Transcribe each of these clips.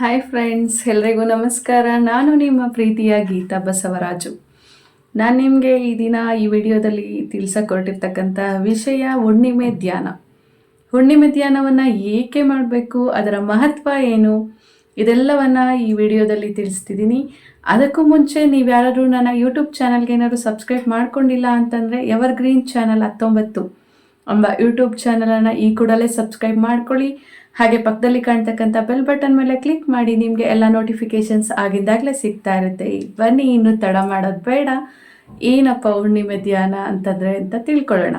Hi friends ಎಲ್ರಿಗೂ ನಮಸ್ಕಾರ. ನಾನು ನಿಮ್ಮ ಪ್ರೀತಿಯ ಗೀತಾ ಬಸವರಾಜು. ನಾನು ನಿಮಗೆ ಈ ದಿನ ಈ ವಿಡಿಯೋದಲ್ಲಿ ತಿಳಿಸಕೊಟ್ಟಿರ್ತಕ್ಕಂಥ ವಿಷಯ ಹುಣ್ಣಿಮೆ ಧ್ಯಾನ. ಹುಣ್ಣಿಮೆ ಧ್ಯಾನವನ್ನು ಏಕೆ ಮಾಡಬೇಕು, ಅದರ ಮಹತ್ವ ಏನು, ಇದೆಲ್ಲವನ್ನು ಈ ವಿಡಿಯೋದಲ್ಲಿ ತಿಳಿಸ್ತಿದ್ದೀನಿ. ಅದಕ್ಕೂ ಮುಂಚೆ ನೀವು ಯಾರಾದರೂ ನನ್ನ ಯೂಟ್ಯೂಬ್ ಚಾನಲ್ಗೆ ಏನಾದರೂ ಸಬ್ಸ್ಕ್ರೈಬ್ ಮಾಡ್ಕೊಂಡಿಲ್ಲ ಅಂತಂದರೆ ಎವರ್ ಗ್ರೀನ್ ಚಾನಲ್ ಹತ್ತೊಂಬತ್ತು ಎಂಬ ಯೂಟ್ಯೂಬ್ ಚಾನಲನ್ನು ಈ ಕೂಡಲೇ ಸಬ್ಸ್ಕ್ರೈಬ್ ಮಾಡ್ಕೊಳ್ಳಿ. ಹಾಗೆ ಪಕ್ಕದಲ್ಲಿ ಕಾಣ್ತಕ್ಕಂಥ ಬೆಲ್ ಬಟನ್ ಮೇಲೆ ಕ್ಲಿಕ್ ಮಾಡಿ ನಿಮಗೆ ಎಲ್ಲ ನೋಟಿಫಿಕೇಶನ್ಸ್ ಆಗಿದ್ದಾಗಲೇ ಸಿಗ್ತಾ ಇರುತ್ತೆ. ಬನ್ನಿ, ಇನ್ನು ತಡ ಮಾಡೋದು ಬೇಡ. ಏನಪ್ಪ ಹುಣ್ಣಿಮೆ ಧ್ಯಾನ ಅಂತಂದರೆ ಅಂತ ತಿಳ್ಕೊಳ್ಳೋಣ.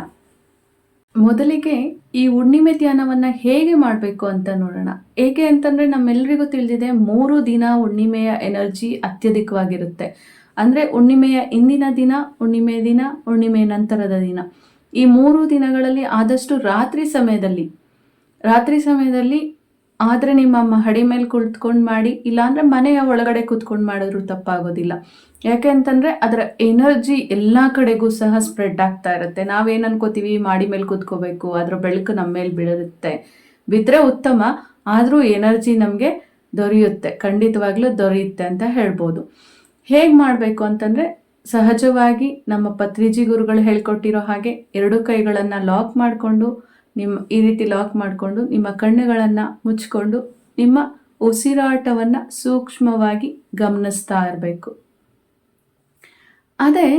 ಮೊದಲಿಗೆ ಈ ಹುಣ್ಣಿಮೆ ಧ್ಯಾನವನ್ನು ಹೇಗೆ ಮಾಡಬೇಕು ಅಂತ ನೋಡೋಣ. ಏಕೆ ಅಂತಂದರೆ ನಮ್ಮೆಲ್ಲರಿಗೂ ತಿಳಿದಿದೆ, ಮೂರು ದಿನ ಹುಣ್ಣಿಮೆಯ ಎನರ್ಜಿ ಅತ್ಯಧಿಕವಾಗಿರುತ್ತೆ. ಅಂದರೆ ಹುಣ್ಣಿಮೆಯ ಇಂದಿನ ದಿನ ಹುಣ್ಣಿಮೆಯ ದಿನ ಹುಣ್ಣಿಮೆಯ ನಂತರದ ದಿನ. ಈ ಮೂರು ದಿನಗಳಲ್ಲಿ ಆದಷ್ಟು ರಾತ್ರಿ ಸಮಯದಲ್ಲಿ ರಾತ್ರಿ ಸಮಯದಲ್ಲಿ ಆದರೆ ನಿಮ್ಮ ಮಹಡಿ ಮೇಲೆ ಕುಳಿತ್ಕೊಂಡು ಮಾಡಿ, ಇಲ್ಲಾಂದರೆ ಮನೆಯ ಒಳಗಡೆ ಕೂತ್ಕೊಂಡು ಮಾಡಿದ್ರು ತಪ್ಪಾಗೋದಿಲ್ಲ. ಯಾಕೆ ಅಂತಂದರೆ ಅದರ ಎನರ್ಜಿ ಎಲ್ಲ ಕಡೆಗೂ ಸಹ ಸ್ಪ್ರೆಡ್ ಆಗ್ತಾ ಇರುತ್ತೆ. ನಾವೇನು ಅನ್ಕೋತೀವಿ, ಮಾಡಿ ಮೇಲೆ ಕೂತ್ಕೋಬೇಕು, ಅದರ ಬೆಳಕು ನಮ್ಮ ಮೇಲೆ ಬೀಳುತ್ತೆ. ಬಿದ್ದರೆ ಉತ್ತಮ, ಆದರೂ ಎನರ್ಜಿ ನಮಗೆ ದೊರೆಯುತ್ತೆ. ಖಂಡಿತವಾಗ್ಲೂ ದೊರೆಯುತ್ತೆ ಅಂತ ಹೇಳ್ಬೋದು. ಹೇಗೆ ಮಾಡಬೇಕು ಅಂತಂದರೆ, ಸಹಜವಾಗಿ ನಮ್ಮ ಪತ್ರಿಜಿ ಗುರುಗಳು ಹೇಳ್ಕೊಟ್ಟಿರೋ ಹಾಗೆ ಎರಡು ಕೈಗಳನ್ನು ಲಾಕ್ ಮಾಡಿಕೊಂಡು ನಿಮ್ಮ ಈ ರೀತಿ ಲಾಕ್ ಮಾಡಿಕೊಂಡು ನಿಮ್ಮ ಕಣ್ಣುಗಳನ್ನು ಮುಚ್ಕೊಂಡು ನಿಮ್ಮ ಉಸಿರಾಟವನ್ನು ಸೂಕ್ಷ್ಮವಾಗಿ ಗಮನಿಸ್ತಾ ಇರಬೇಕು. ಅದೇ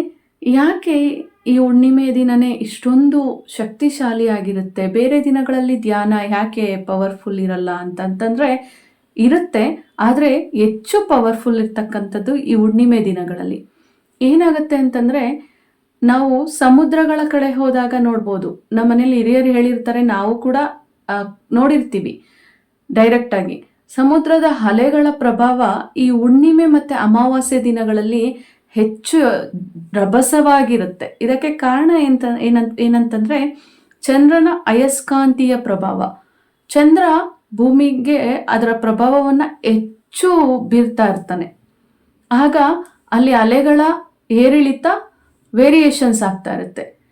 ಯಾಕೆ ಈ ಹುಣ್ಣಿಮೆ ದಿನನೇ ಇಷ್ಟೊಂದು ಶಕ್ತಿಶಾಲಿಯಾಗಿರುತ್ತೆ? ಬೇರೆ ದಿನಗಳಲ್ಲಿ ಧ್ಯಾನ ಯಾಕೆ ಪವರ್ಫುಲ್ ಇರಲ್ಲ ಅಂತಂತಂದರೆ ಇರುತ್ತೆ, ಆದರೆ ಹೆಚ್ಚು ಪವರ್ಫುಲ್ ಇರ್ತಕ್ಕಂಥದ್ದು ಈ ಹುಣ್ಣಿಮೆ ದಿನಗಳಲ್ಲಿ. ಏನಾಗುತ್ತೆ ಅಂತಂದರೆ ನಾವು ಸಮುದ್ರಗಳ ಕಡೆ ಹೋದಾಗ ನೋಡ್ಬೋದು. ನಮ್ಮ ಮನೇಲಿ ಹಿರಿಯರು ಹೇಳಿರ್ತಾರೆ, ನಾವು ಕೂಡ ನೋಡಿರ್ತೀವಿ ನೋಡಿರ್ತೀವಿ ಡೈರೆಕ್ಟಾಗಿ ಸಮುದ್ರದ ಅಲೆಗಳ ಪ್ರಭಾವ ಈ ಹುಣ್ಣಿಮೆ ಮತ್ತು ಅಮಾವಾಸ್ಯೆ ದಿನಗಳಲ್ಲಿ ಹೆಚ್ಚು ರಭಸವಾಗಿರುತ್ತೆ. ಇದಕ್ಕೆ ಕಾರಣ ಎಂತ ಏನಂತ ಏನಂತಂದರೆ ಚಂದ್ರನ ಅಯಸ್ಕಾಂತೀಯ ಪ್ರಭಾವ. ಚಂದ್ರ ಭೂಮಿಗೆ ಅದರ ಪ್ರಭಾವವನ್ನು ಹೆಚ್ಚು ಬೀರ್ತಾ ಇರ್ತಾನೆ. ಆಗ ಅಲ್ಲಿ ಅಲೆಗಳ ಏರಿಳಿತ ವೇರಿಯೇಷನ್ಸ್ ಆಗ್ತಾ ಇರುತ್ತೆ.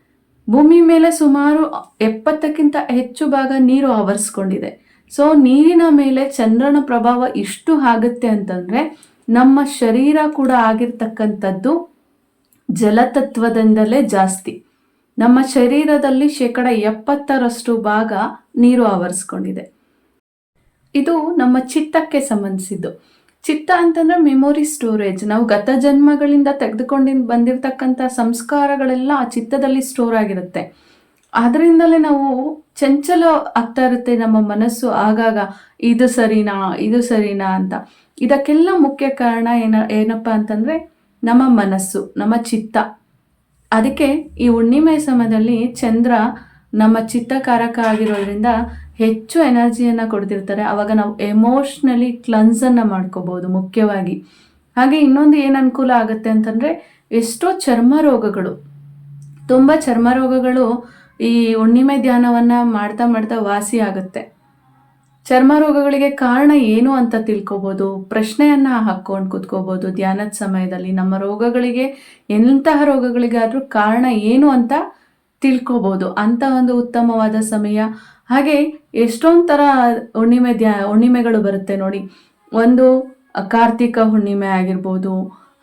ಭೂಮಿ ಮೇಲೆ ಸುಮಾರು ಎಪ್ಪತ್ತಕ್ಕಿಂತ ಹೆಚ್ಚು ಭಾಗ ನೀರು ಆವರಿಸ್ಕೊಂಡಿದೆ. ಸೊ ನೀರಿನ ಮೇಲೆ ಚಂದ್ರನ ಪ್ರಭಾವ ಇಷ್ಟು ಆಗುತ್ತೆ ಅಂತಂದ್ರೆ, ನಮ್ಮ ಶರೀರ ಕೂಡ ಆಗಿರ್ತಕ್ಕಂಥದ್ದು ಜಲತತ್ವದಿಂದಲೇ ಜಾಸ್ತಿ. ನಮ್ಮ ಶರೀರದಲ್ಲಿ ಶೇಕಡ ಎಪ್ಪತ್ತರಷ್ಟು ಭಾಗ ನೀರು ಆವರಿಸ್ಕೊಂಡಿದೆ. ಇದು ನಮ್ಮ ಚಿತ್ತಕ್ಕೆ ಸಂಬಂಧಿಸಿದ್ದು. ಚಿತ್ತ ಅಂತಂದ್ರೆ ಮೆಮೊರಿ ಸ್ಟೋರೇಜ್ ನಾವು ಗತ ಜನ್ಮಗಳಿಂದ ತೆಗೆದುಕೊಂಡು ಬಂದಿರತಕ್ಕಂಥ ಸಂಸ್ಕಾರಗಳೆಲ್ಲ ಆ ಚಿತ್ತದಲ್ಲಿ ಸ್ಟೋರ್ ಆಗಿರುತ್ತೆ. ಅದರಿಂದಲೇ ನಾವು ಚಂಚಲ ಆಗ್ತಾ ಇರುತ್ತೆ ನಮ್ಮ ಮನಸ್ಸು. ಆಗಾಗ ಇದು ಸರಿನಾ ಇದು ಸರಿನಾ ಅಂತ. ಇದಕ್ಕೆಲ್ಲ ಮುಖ್ಯ ಕಾರಣ ಏನ, ಏನಪ್ಪ ಅಂತಂದ್ರೆ ನಮ್ಮ ಮನಸ್ಸು, ನಮ್ಮ ಚಿತ್ತ. ಅದಕ್ಕೆ ಈ ಹುಣ್ಣಿಮೆ ಸಮಯದಲ್ಲಿ ಚಂದ್ರ ನಮ್ಮ ಚಿತ್ತಕಾರಕ ಆಗಿರೋದ್ರಿಂದ ಹೆಚ್ಚು ಎನರ್ಜಿಯನ್ನು ಕೊಡ್ತಿರ್ತಾರೆ. ಆವಾಗ ನಾವು ಎಮೋಷ್ನಲಿ ಕ್ಲನ್ಸನ್ನು ಮಾಡ್ಕೋಬಹುದು ಮುಖ್ಯವಾಗಿ. ಹಾಗೆ ಇನ್ನೊಂದು ಏನು ಅನುಕೂಲ ಆಗುತ್ತೆ ಅಂತಂದರೆ ಎಷ್ಟೋ ಚರ್ಮ ರೋಗಗಳು. ತುಂಬ ಚರ್ಮ ರೋಗಗಳು ಈ ಹುಣ್ಣಿಮೆ ಧ್ಯಾನವನ್ನು ಮಾಡ್ತಾ ಮಾಡ್ತಾ ವಾಸಿ ಆಗುತ್ತೆ. ಚರ್ಮ ರೋಗಗಳಿಗೆ ಕಾರಣ ಏನು ಅಂತ ತಿಳ್ಕೊಬೋದು. ಪ್ರಶ್ನೆಯನ್ನು ಹಾಕ್ಕೊಂಡು ಕೂತ್ಕೋಬೋದು ಧ್ಯಾನದ ಸಮಯದಲ್ಲಿ. ನಮ್ಮ ರೋಗಗಳಿಗೆ ಎಂತಹ ರೋಗಗಳಿಗಾದರೂ ಕಾರಣ ಏನು ಅಂತ ತಿಳ್ಕೊಬೋದು. ಅಂತ ಒಂದು ಉತ್ತಮವಾದ ಸಮಯ. ಹಾಗೆ ಎಷ್ಟೊಂದು ಥರ ಹುಣ್ಣಿಮೆ ದ್ಯಾ, ಹುಣ್ಣಿಮೆಗಳು ಬರುತ್ತೆ ನೋಡಿ. ಒಂದು ಕಾರ್ತಿಕ ಹುಣ್ಣಿಮೆ ಆಗಿರ್ಬೋದು,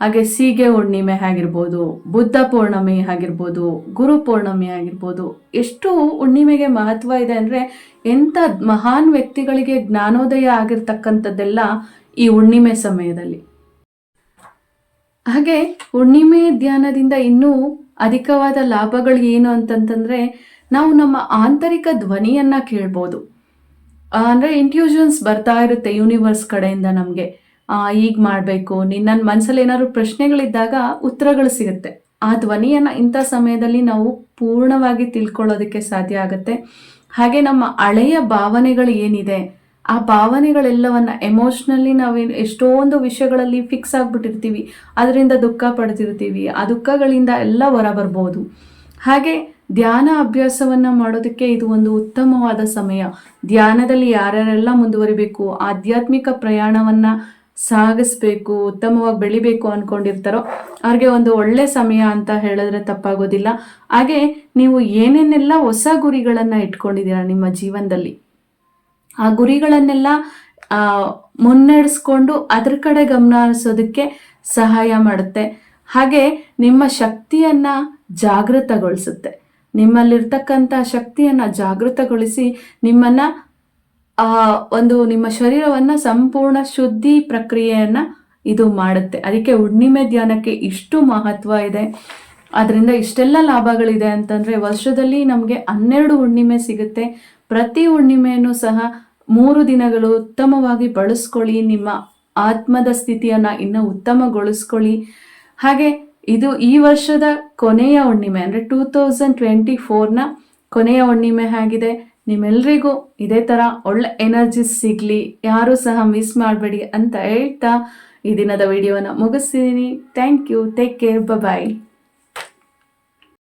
ಹಾಗೆ ಸೀಗೆ ಹುಣ್ಣಿಮೆ ಆಗಿರ್ಬೋದು, ಬುದ್ಧ ಪೌರ್ಣಮಿ ಆಗಿರ್ಬೋದು, ಗುರು ಪೌರ್ಣಮಿ ಆಗಿರ್ಬೋದು. ಎಷ್ಟು ಹುಣ್ಣಿಮೆಗೆ ಮಹತ್ವ ಇದೆ ಅಂದರೆ ಎಂಥ ಮಹಾನ್ ವ್ಯಕ್ತಿಗಳಿಗೆ ಜ್ಞಾನೋದಯ ಆಗಿರ್ತಕ್ಕಂಥದ್ದೆಲ್ಲ ಈ ಹುಣ್ಣಿಮೆ ಸಮಯದಲ್ಲಿ. ಹಾಗೆ ಹುಣ್ಣಿಮೆ ಧ್ಯಾನದಿಂದ ಇನ್ನೂ ಅಧಿಕವಾದ ಲಾಭಗಳು ಏನು ಅಂತಂತಂದರೆ, ನಾವು ನಮ್ಮ ಆಂತರಿಕ ಧ್ವನಿಯನ್ನ ಕೇಳ್ಬೋದು. ಅಂದರೆ ಇಂಟ್ಯೂಷನ್ಸ್ ಬರ್ತಾ ಇರುತ್ತೆ ಯೂನಿವರ್ಸ್ ಕಡೆಯಿಂದ ನಮಗೆ. ಈಗ ಮಾಡಬೇಕು ನಿನ್ನ ಮನಸ್ಸಲ್ಲಿ ಏನಾದ್ರು ಪ್ರಶ್ನೆಗಳಿದ್ದಾಗ ಉತ್ತರಗಳು ಸಿಗುತ್ತೆ. ಆ ಧ್ವನಿಯನ್ನ ಇಂಥ ಸಮಯದಲ್ಲಿ ನಾವು ಪೂರ್ಣವಾಗಿ ತಿಳ್ಕೊಳ್ಳೋದಕ್ಕೆ ಸಾಧ್ಯ ಆಗುತ್ತೆ. ಹಾಗೆ ನಮ್ಮ ಹಳೆಯ ಭಾವನೆಗಳು ಏನಿದೆ ಆ ಭಾವನೆಗಳೆಲ್ಲವನ್ನ ಎಮೋಷ್ನಲಿ ನಾವು ಎಷ್ಟೊಂದು ವಿಷಯಗಳಲ್ಲಿ ಫಿಕ್ಸ್ ಆಗಿಬಿಟ್ಟಿರ್ತೀವಿ, ಅದರಿಂದ ದುಃಖ ಪಡ್ತಿರ್ತೀವಿ, ಆ ದುಃಖಗಳಿಂದ ಎಲ್ಲ ಹೊರ ಬರ್ಬೋದು ಹಾಗೆ ಧ್ಯಾನ ಅಭ್ಯಾಸವನ್ನ ಮಾಡೋದಕ್ಕೆ ಇದು ಒಂದು ಉತ್ತಮವಾದ ಸಮಯ. ಧ್ಯಾನದಲ್ಲಿ ಯಾರ್ಯಾರೆಲ್ಲ ಮುಂದುವರಿಬೇಕು, ಆಧ್ಯಾತ್ಮಿಕ ಪ್ರಯಾಣವನ್ನ ಸಾಗಿಸ್ಬೇಕು, ಉತ್ತಮವಾಗಿ ಬೆಳಿಬೇಕು ಅನ್ಕೊಂಡಿರ್ತಾರೋ ಅವ್ರಿಗೆ ಒಂದು ಒಳ್ಳೆ ಸಮಯ ಅಂತ ಹೇಳಿದ್ರೆ ತಪ್ಪಾಗೋದಿಲ್ಲ. ಹಾಗೆ ನೀವು ಏನೇನೆಲ್ಲ ಹೊಸ ಗುರಿಗಳನ್ನು ಇಟ್ಕೊಂಡಿದ್ದೀರಾ ನಿಮ್ಮ ಜೀವನದಲ್ಲಿ? ಆ ಗುರಿಗಳನ್ನೆಲ್ಲ ಮುನ್ನಡೆಸ್ಕೊಂಡು ಅದ್ರ ಕಡೆ ಗಮನ ಹರಿಸೋದಕ್ಕೆ ಸಹಾಯ ಮಾಡುತ್ತೆ. ಹಾಗೆ ನಿಮ್ಮ ಶಕ್ತಿಯನ್ನ ಜಾಗೃತಗೊಳಿಸುತ್ತೆ. ನಿಮ್ಮಲ್ಲಿರ್ತಕ್ಕಂಥ ಶಕ್ತಿಯನ್ನ ಜಾಗೃತಗೊಳಿಸಿ ನಿಮ್ಮನ್ನ, ಆ, ಒಂದು ನಿಮ್ಮ ಶರೀರವನ್ನ ಸಂಪೂರ್ಣ ಶುದ್ಧಿ ಪ್ರಕ್ರಿಯೆಯನ್ನ ಇದು ಮಾಡುತ್ತೆ. ಅದಕ್ಕೆ ಹುಣ್ಣಿಮೆ ಧ್ಯಾನಕ್ಕೆ ಇಷ್ಟು ಮಹತ್ವ ಇದೆ. ಅದರಿಂದ ಇಷ್ಟೆಲ್ಲ ಲಾಭಗಳಿದೆ ಅಂತಂದ್ರೆ ವರ್ಷದಲ್ಲಿ ನಮಗೆ ಹನ್ನೆರಡು ಹುಣ್ಣಿಮೆ ಸಿಗುತ್ತೆ. ಪ್ರತಿ ಹುಣ್ಣಿಮೆಯನ್ನು ಸಹ ಮೂರು ದಿನಗಳು ಉತ್ತಮವಾಗಿ ಬಳಸ್ಕೊಳ್ಳಿ, ನಿಮ್ಮ ಆತ್ಮದ ಸ್ಥಿತಿಯನ್ನು ಇನ್ನೂ ಉತ್ತಮಗೊಳಿಸ್ಕೊಳ್ಳಿ. ಹಾಗೆ ಇದು ಈ ವರ್ಷದ ಕೊನೆಯ ಹುಣ್ಣಿಮೆ, ಅಂದರೆ ಟೂ ತೌಸಂಡ್ ಟ್ವೆಂಟಿ ಫೋರ್ನ ಕೊನೆಯ ಹುಣ್ಣಿಮೆ ಆಗಿದೆ. ನಿಮ್ಮೆಲ್ಲರಿಗೂ ಇದೇ ಥರ ಒಳ್ಳೆ ಎನರ್ಜಿ ಸಿಗಲಿ, ಯಾರೂ ಸಹ ಮಿಸ್ ಮಾಡಬೇಡಿ ಅಂತ ಹೇಳ್ತಾ ಈ ದಿನದ ವಿಡಿಯೋನ ಮುಗಿಸ್ತೀನಿ. Thank you take care bye